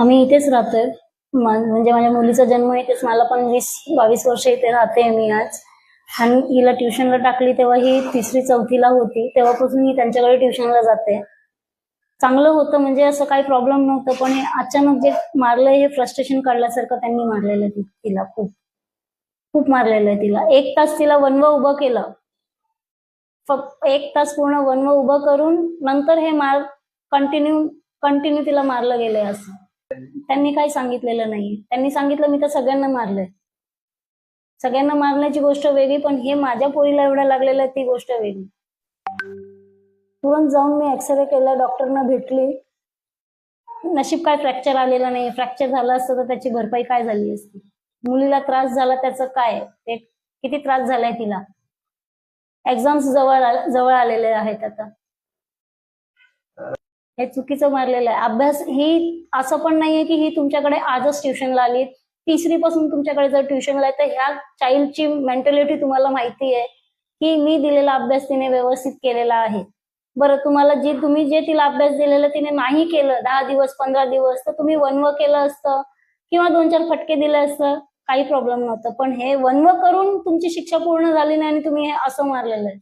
आम्ही इथेच राहतोय. म्हणजे माझ्या मुलीचा जन्म इथेच. मला पण वीस बावीस वर्ष इथे राहते मी आज. आणि हिला ट्युशनला टाकली तेव्हा ही तिसरी चौथीला होती. तेव्हापासून मी त्यांच्याकडे ट्युशनला जाते. चांगलं होतं म्हणजे असं काही प्रॉब्लेम नव्हतं पण हे अचानक जे मारलं हे फ्रस्ट्रेशन काढल्यासारखं त्यांनी मारलेलं आहे तिला खूप. खूप मारलेलं आहे तिला. एक तास तिला वनव उभं केलं. फक्त एक तास पूर्ण वनव उभं करून नंतर हे मार कंटिन्यू कंटिन्यू तिला मारलं गेलंय असं. त्यांनी काही सांगितलेलं नाही त्यांनी सांगितलं मी तर सगळ्यांना मारलंय. सगळ्यांना मारण्याची गोष्ट वेगळी पण हे माझ्या पोरीला एवढं लागलेलं आहे ती गोष्ट वेगळी. तुरंत जाऊन मी एक्सरे केला डॉक्टरना भेटली. नशीब काय फ्रॅक्चर आलेलं नाही फ्रॅक्चर झालं असतं तर त्याची भरपाई काय झाली असती? मुलीला त्रास झाला त्याचं काय? ते किती त्रास झालाय तिला? एक्झाम्स जवळ जवळ आलेले आहेत आता. हे चुकीचं मारलेलं आहे. अभ्यास ही असं पण नाहीये की ही तुमच्याकडे आजच ट्युशनला आली. तिसरी पासून तुमच्याकडे जर ट्युशनला आहे तर ह्या चाइल्डची मेंटॅलिटी तुम्हाला माहिती आहे की मी दिलेला अभ्यास तिने व्यवस्थित केलेला आहे. बरं तुम्हाला जे तुम्ही जे तिला अभ्यास दिलेला तिने नाही केलं दहा दिवस पंधरा दिवस तर तुम्ही वनव केलं असतं किंवा दोन चार फटके दिले असतं काही प्रॉब्लेम नव्हतं. पण हे वनव करून तुमची शिक्षा पूर्ण झाली नाही आणि तुम्ही हे असं मारलेलं आहे.